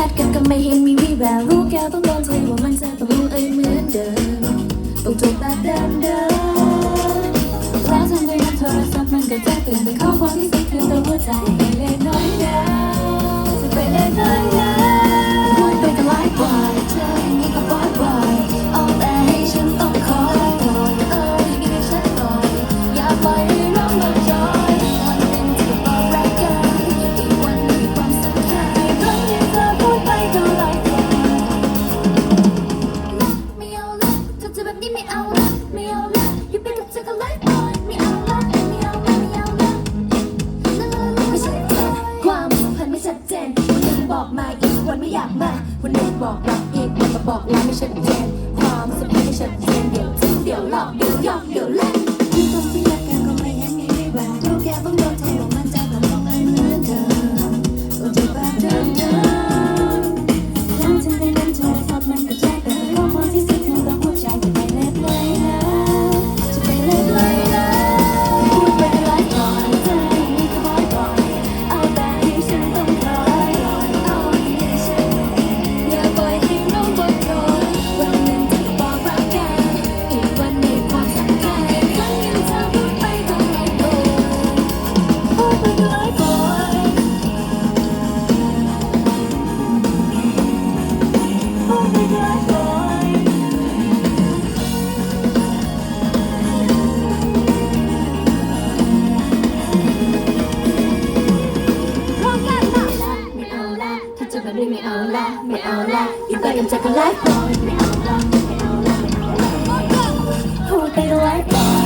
นัดกันก็ไม่เห็นมีวี่แววรู้แกต้องโดนใจว่ามันจะต้องรู้เอยเหมือนเดิมต้องจบแบบเดิมเดิมแล้วฉันไปรับโทรศัพท์มันก็แจ้งเตือนเป็นข้อความที่สิ้นเงตัวตัวใจไปเล่นน้อยดาวจะไปเล่นน้อยดาว อบมาอีกวันไม่อยากมาวันนี้บอกรักอีกวันมาบอกรักไม่ชัดเจนความสัมพันธ์ไม่ชัดเจนเดี๋ยวทิ้งเดี๋ยวหลอกเดี๋ยวยอมเดี๋ยวเล่ Me out loud, me out loud. You got them a life. Me out loud, me out loud, boy?